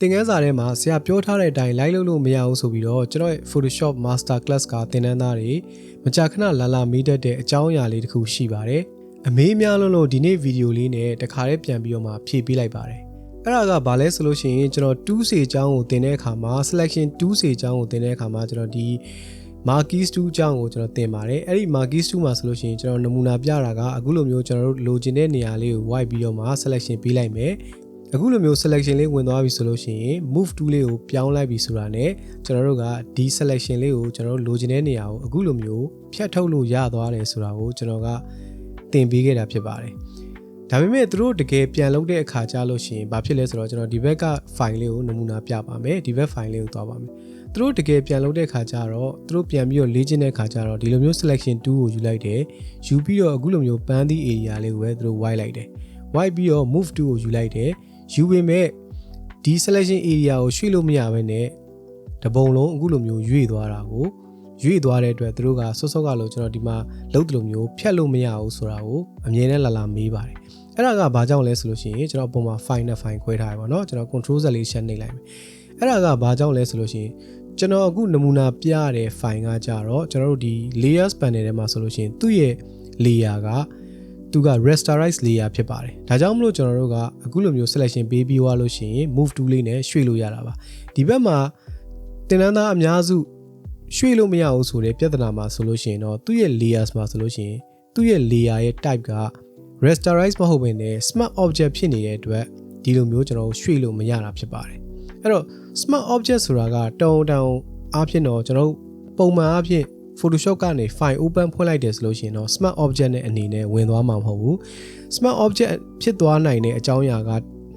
သင်ခန်းစာထဲမှာဆရာပြောထားတဲ့အတိုင်းလိုက်လုပ်လို့မရဘူးဆိုပြီးတော့ကျွန်တော်ရဲ့ Photoshop Master Class ကသင်တန်းသားတွေမကြာခဏလာလာမေးတတ်တဲ့အကြောင်းအရာလေးတစ်ခုရှိပါတယ်။အမေးများလုံးလို့ဒီနေ့ဗီဒီယိုလေးနဲ့တခါတည်းပြန်ပြီးတော့မှဖြည့်ပေးလိုက်ပါတယ်။အဲ့ဒါကဘာလဲဆိုလို့ရှိရင်ကျွန်တော်2စေအကြောင်းကိုသင်တဲ့အခါမှာ selection 2စေအကြောင်းကိုသင်တဲ့အခါမှာကျွန်တော်ဒီ Marquis 2အကြောင်းကိုကျွန်တော်သင်ပါတယ်။အဲ့ဒီ Marquis 2မှာဆိုလို့ရှိရင်ကျွန်တော်နမူနာပြတာကအခုလိုမျိုးကျွန်တော်တို့လိုချင်တဲ့နေရာလေးကို white ပြီးတော့မှ selection ပေးလိုက်မယ်။ အခုလိုမျိုး selection လေးဝင်သွားပြီဆိုလို့ရှိရင် move tool လေးကိုပြောင်းလိုက်ပြီဆိုတာ ਨੇ ကျွန်တော်တို့ကဒီ selection လေးကိုကျွန်တော်တို့လိုချင်တဲ့နေရာကိုအခုလိုမျိုးဖြတ်ထုတ်လို့ရသွားတယ်ဆိုတာကိုကျွန်တော်ကသင်ပေးခဲ့တာဖြစ်ပါတယ်ဒါပေမဲ့သူတို့တကယ်ပြန်လုပ်တဲ့အခါကျလို့ရှိရင်ဘာဖြစ်လဲဆိုတော့ကျွန်တော်ဒီဘက်က file လေးကိုနမူနာပြပါမယ်ဒီဘက် file လေးကိုသွားပါမယ်သူတို့တကယ်ပြန်လုပ်တဲ့အခါကျတော့သူတို့ပြန်ပြီးတော့လေ့ကျင့်တဲ့အခါကျတော့ဒီလိုမျိုး selection 2ကိုယူလိုက်တယ်ယူပြီးတော့အခုလိုမျိုးပန်းသည့် area လေးကိုပဲသူတို့ white လိုက်တယ် white ပြီးတော့ move to ကိုယူလိုက်တယ် ယူပေမဲ့ဒီ selection area ကိုရွှေ့လို့မရဘဲနဲ့တပုံလုံးအခုလိုမျိုးရွေ့သွားတာကိုရွေ့သွားတဲ့အတွက်သူတို့ကဆော့ဆော့ကလို့ကျွန်တော်ဒီမှာလုံးတလို့မျိုးဖြတ်လို့မရဘူးဆိုတာကိုအမြင်နဲ့လာလာမေးပါတယ်အဲ့ဒါကဘာကြောင့်လဲဆိုလို့ရှိရင်ကျွန်တော်ပုံမှာ file နဲ့ file ခွဲထားရပါတော့ကျွန်တော် control z လေးရှင်းနေလိုက်မယ်အဲ့ဒါကဘာကြောင့်လဲဆိုလို့ရှိရင်ကျွန်တော်အခုနမူနာပြရတဲ့ file ကကြတော့ကျွန်တော်တို့ဒီ layers panel ထဲမှာဆိုလို့ရှိရင်သူ့ရဲ့ layer က သူက rasterize layer ဖြစ်ပါတယ်ဒါကြောင့်မလို့ကျွန်တော်တို့ကအခုလိုမျိုး selection ပေးပြီးသွားလို့ရှိရင် move tool လေးနဲ့ရွှေ့လို့ရတာပါဒီဘက်မှာတင်နန်းသားအများစုရွှေ့လို့မရဘူးဆိုတဲ့ပြဿနာမှာဆိုလို့ရှိရင်တော့သူ့ရဲ့ layers မှာဆိုလို့ရှိရင်သူ့ရဲ့ layer ရဲ့ type က rasterize မဟုတ်ဘဲနဲ့ smart object ဖြစ်နေတဲ့အတွက်ဒီလိုမျိုးကျွန်တော်ရွှေ့လို့မရတာဖြစ်ပါတယ်အဲ့တော့ smart object ဆိုတာကတုံတုံအားဖြင့်တော့ကျွန်တော်ပုံမှန်အားဖြင့် Photoshop ကနေ file open ဖွင့်လိုက်တယ်ဆိုလို့ရှိရင်တော့ smart object နဲ့အနေနဲ့ဝင်သွားမှာမဟုတ်ဘူး smart object ဖြစ်သွားနိုင်တဲ့အကြောင်းအရာက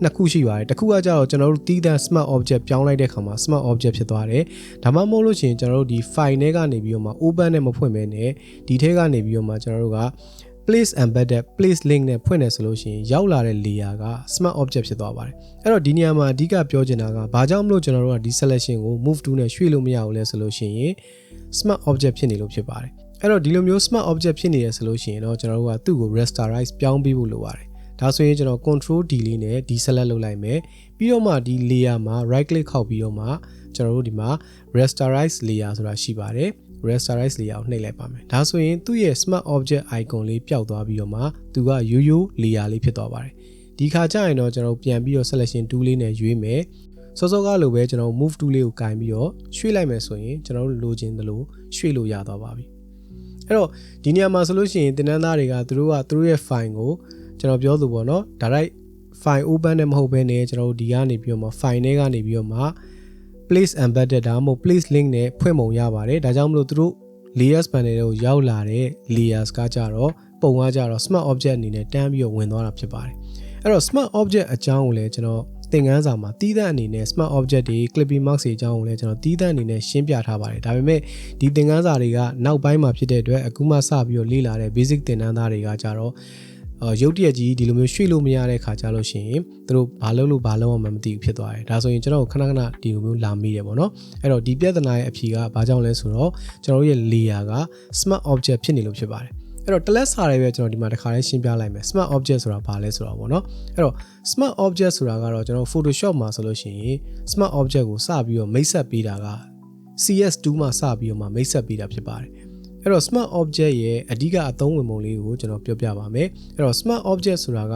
နှစ်ခုရှိပါတယ်တစ်ခုကကြတော့ကျွန်တော်တို့တီးတန်း smart object ပြောင်းလိုက်တဲ့အခါမှာ smart object ဖြစ်သွားတယ်ဒါမှမဟုတ်လို့ရှိရင်ကျွန်တော်တို့ဒီ file ထဲကနေပြီးတော့မှ open နဲ့မဖွင့်ဘဲနဲ့ဒီထဲကနေပြီးတော့မှကျွန်တော်တို့က place embedded place link နဲ့ဖွင့်တယ်ဆိုလို့ရှိရင်ရောက်လာတဲ့ layer က smart object ဖြစ်သွားပါတယ်အဲ့တော့ဒီနေရာမှာအဓိကပြောချင်တာကဘာကြောင့်မလို့ကျွန်တော်တို့ကဒီ selection ကို move to နဲ့ရွှေ့လို့မရဘူးလဲဆိုလို့ရှိရင် smart object ဖြစ်နေလို့ဖြစ်ပါတယ်အဲ့တော့ဒီလိုမျိုး smart object ဖြစ်နေရဆိုလို့ရှိရင်တော့ကျွန်တော်တို့ကသူ့ကို rasterize ပြောင်းပေးဖို့လိုပါတယ်ဒါဆိုရင်ကျွန်တော် control D လေးနဲ့ D select လုပ်လိုက်မယ်ပြီးတော့မှဒီ layer မှာ right click ခောက်ပြီးတော့မှကျွန်တော်တို့ဒီမှာ rasterize layer ဆိုတာရှိပါတယ် rasterize layer ကိုနှိပ်လိုက်ပါမယ်ဒါဆိုရင်သူ့ရဲ့ smart object icon လေးပျောက်သွားပြီးတော့မှသူကရိုးရိုး layer လေးဖြစ်သွားပါတယ်ဒီခါကျရင်တော့ကျွန်တော်ပြန်ပြီးတော့ selection tool လေးနဲ့ရွေးမယ်စောစောကလိုပဲကျွန်တော် move tool လေးကိုကင်ပြီးတော့ရွှေ့လိုက်မယ်ဆိုရင်ကျွန်တော်တို့လိုချင်သလိုရွှေ့လို့ရသွားပါပြီအဲ့တော့ဒီနေရာမှာဆိုလို့ရှိရင်တင်နန်းသားတွေကသူတို့ကသူတို့ရဲ့ file ကိုကျွန်တော်ပြောသူပေါ့နော် direct file open နဲ့မဟုတ်ဘဲねကျွန်တော်တို့ဒီကနေပြီးတော့မှ file ထဲကနေပြီးတော့မှ place embedded ဒါမှမဟုတ် place link နဲ့ဖွင့်ပုံရပါတယ်ဒါကြောင့်မလို့သူတို့ layers panel တွေကိုရောက်လာတဲ့ layers ကကြတော့ပုံကကြတော့ smart object အနေနဲ့တန်းပြီးတော့ဝင်သွားတာဖြစ်ပါတယ်အဲ့တော့ smart object အကြောင်းကိုလည်းကျွန်တော်သင်ခန်းစာမှာတီးသန့်အနေနဲ့ smart object တွေ clipping marks တွေအကြောင်းကိုလည်းကျွန်တော်တီးသန့်အနေနဲ့ရှင်းပြထားပါတယ်ဒါပေမဲ့ဒီသင်ခန်းစာတွေကနောက်ပိုင်းမှာဖြစ်တဲ့အတွက်အခုမှစပြီးတော့လေ့လာတဲ့ basic သင်တန်းသားတွေကကြတော့အာ ရုပ်တရက်ကြီးဒီလိုမျိုးရွှေ့လို့မရတဲ့ခါကြလို့ရှိရင်သူတို့ဘာလုပ်လို့ဘာလုပ်အောင်မသိဘူးဖြစ်သွားတယ်ဒါဆိုရင်ကျွန်တော်ခဏခဏဒီလိုမျိုးလာမိတယ်ပေါ့နော်အဲ့တော့ဒီပြဿနာရဲ့အဖြေကဘာကြောင့်လဲဆိုတော့ကျွန်တော်တို့ရဲ့ layer က smart object ဖြစ်နေလို့ဖြစ်ပါတယ်အဲ့တော့တလက်စာတွေပဲကျွန်တော်ဒီမှာတစ်ခါလေးရှင်းပြလိုက်မယ် smart object ဆိုတာဘာလဲဆိုတာပေါ့နော်အဲ့တော့ smart object ဆိုတာကတော့ကျွန်တော် Photoshop မှာဆိုလို့ရှိရင် smart object ကိုစပြီးတော့မိတ်ဆက်ပေးတာက CS2 မှာစပြီးတော့မှမိတ်ဆက်ပေးတာဖြစ်ပါတယ် အဲ့တော့ smart object ရဲ့အဓိကအသုံးဝင်ပုံလေးကိုကျွန်တော်ပြောပြပါမယ်အဲ့တော့ smart object ဆိုတာက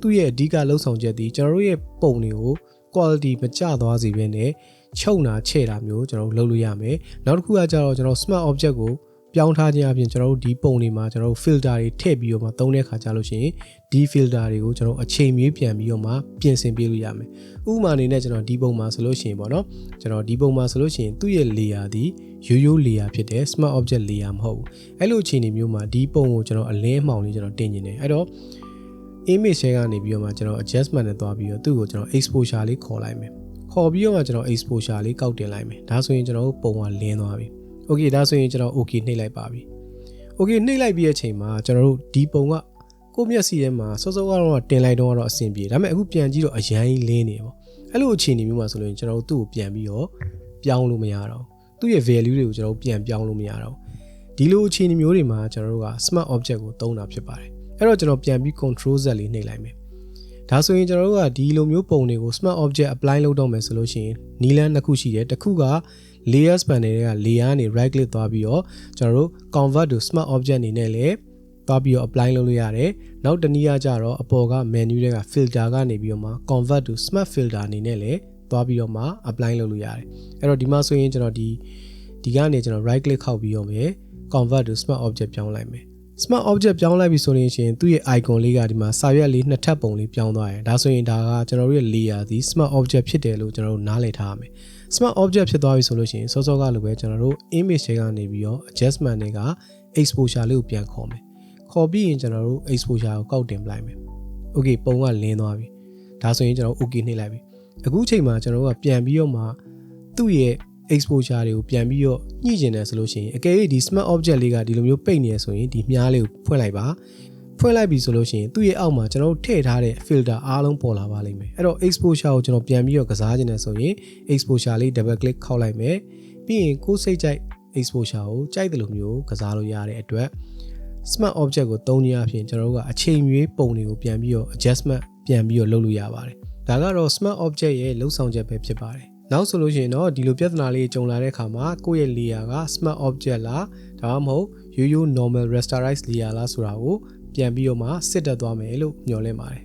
သူ့ရဲ့အဓိကလှုပ်ဆောင်ချက်ဒီကျွန်တော်တို့ရဲ့ပုံတွေကို quality မကျသွားစေဘဲနဲ့ချုပ်နာချဲ့တာမျိုးကျွန်တော်တို့လုပ်လို့ရမယ်နောက်တစ်ခုကကြတော့ကျွန်တော် smart object ကို ပြောင်းထားခြင်းအပြင်ကျွန်တော်တို့ဒီပုံတွေမှာကျွန်တော်တို့ filter တွေထည့်ပြီးတော့မှသုံးတဲ့အခါကျလို့ရှိရင်ဒီ filter တွေကိုကျွန်တော်အချိန်မီပြန်ပြီးတော့မှပြင်ဆင်ပေးလို့ရမယ်ဥပမာအနေနဲ့ကျွန်တော်ဒီပုံမှာဆိုလို့ရှိရင်ပေါ့နော်ကျွန်တော်ဒီပုံမှာဆိုလို့ရှိရင်သူ့ရဲ့ layer ဒီရိုးရိုး layer ဖြစ်တဲ့ smart object layer မဟုတ်ဘူးအဲ့လိုအခြေအနေမျိုးမှာဒီပုံကိုကျွန်တော်အလင်းမှောင်လေးကျွန်တော်တင်နေတယ်အဲ့တော့ image share ကနေပြီးတော့မှကျွန်တော် adjustment နဲ့သွားပြီးတော့သူ့ကိုကျွန်တော် exposure လေးခေါ်လိုက်မယ်ခေါ်ပြီးတော့မှကျွန်တော် exposure လေးကောက်တင်လိုက်မယ်ဒါဆိုရင်ကျွန်တော်ပုံကလင်းသွားပြီ။ Okay ဒါဆိုရင်ကျွန်တော် okay နှိပ်လိုက်ပါပြီ။ Okay နှိပ်လိုက်ပြီးတဲ့အချိန်မှာကျွန်တော်တို့ဒီပုံကကိုမျက်စိထဲမှာစောစောကတော့တင်လိုက်တော့တော့အဆင်ပြေ။ဒါပေမဲ့အခုပြန်ကြည့်တော့အရန်ကြီးလင်းနေပေါ့။အဲ့လိုအခြေအနေမျိုးမှာဆိုလို့ကျွန်တော်တို့သူ့ကိုပြန်ပြီးတော့ပြောင်းလို့မရတော့ဘူး။သူ့ရဲ့ value တွေကိုကျွန်တော်တို့ပြန်ပြောင်းလို့မရတော့ဘူး။ဒီလိုအခြေအနေမျိုးတွေမှာကျွန်တော်တို့က smart object ကိုသုံးတာဖြစ်ပါတယ်။အဲ့တော့ကျွန်တော်ပြန်ပြီး control z လေးနှိပ်လိုက်မယ်။ဒါဆိုရင်ကျွန်တော်တို့ကဒီလိုမျိုးပုံတွေကို smart object apply လုပ်တော့မယ်ဆိုလို့ရှိရင်နီလန်းနှစ်ခုရှိတယ်တစ်ခုက layer span တွေက layer ကနေ right click သွားပြီးတော့ကျွန်တော်တို့ convert to smart object အနေနဲ့လည်းသွားပြီးတော့ apply လုပ်လို့ရတယ်နောက်တစ်နည်းအားကြတော့အပေါ်က menu တွေက filter ကနေပြီးတော့မှ convert to smart filter အနေနဲ့လည်းသွားပြီးတော့မှ apply လုပ်လို့ရတယ်အဲ့တော့ဒီမှာဆိုရင်ကျွန်တော်ဒီဒီကနေကျွန်တော် right click ခောက်ပြီးတော့မယ် convert to smart object ပြောင်းလိုက်မယ် smart object ပြောင်းလိုက်ပြီဆိုရင်ရှင်သူ့ရဲ့ icon လေးကဒီမှာစာရွက်လေးနှစ်ထပ်ပုံလေးပြောင်းသွားတယ်ဒါဆိုရင်ဒါကကျွန်တော်တို့ရဲ့ layer ဒီ smart object ဖြစ်တယ်လို့ကျွန်တော်တို့နားလည်ထားရမယ် smart object ဖြစ်သွားပြီဆိုလို့ရှိရင်စောစောကလိုပဲကျွန်တော်တို့ image တွေကနေပြီးတော့ adjustment တွေက exposure လေးကိုပြန်ခေါ်မယ်ခေါ်ပြီးရင်ကျွန်တော်တို့ exposure ကိုကောက်တင်ပလိုက်မယ် okay ပုံကလင်းသွားပြီဒါဆိုရင်ကျွန်တော် okay နှိပ်လိုက်ပြီအခုချိန်မှာကျွန်တော်တို့ကပြန်ပြီးတော့မှသူ့ရဲ့ exposure တွေကိုပြန်ပြီးတော့ညှိကျင်တယ်ဆိုလို့ရှိရင်အကယ်၍ဒီ smart object လေးကဒီလိုမျိုးပိတ်နေရဆိုရင်ဒီမြားလေးကိုဖွင့်လိုက်ပါ ဖွင့်လိုက်ပြီဆိုလို့ရှိရင်သူ့ရဲ့အောက်မှာကျွန်တော်တို့ထည့်ထားတဲ့ filter အားလုံးပေါ်လာပါလိမ့်မယ်အဲ့တော့ exposure ကိုကျွန်တော်ပြန်ပြီးတော့ကစားခြင်းနဲ့ဆိုရင် exposure လေး double click ခောက်လိုက်မယ်ပြီးရင်ကိုယ်စိတ်ကြိုက် exposure ကိုကြိုက်တယ်လို့မျိုးကစားလို့ရတဲ့အတွက် smart object ကိုသုံးခြင်းအပြင်ကျွန်တော်တို့ကအချိန်မရွေးပုံတွေကိုပြန်ပြီးတော့ adjustment ပြန်ပြီးတော့လုပ်လို့ရပါတယ်ဒါကတော့ smart object ရဲ့လှုပ်ဆောင်ချက်ပဲဖြစ်ပါတယ်နောက်ဆိုလို့ရှိရင်တော့ဒီလိုပြဿနာလေးကြုံလာတဲ့အခါမှာကိုယ့်ရဲ့ layer က smart object လားဒါမှမဟုတ်ရိုးရိုး normal rasterized layer လားဆိုတာကို ပြန်ပြီးတော့မှစစ်တက်သွားမယ်လို့ညွှန်လင့်ပါတယ်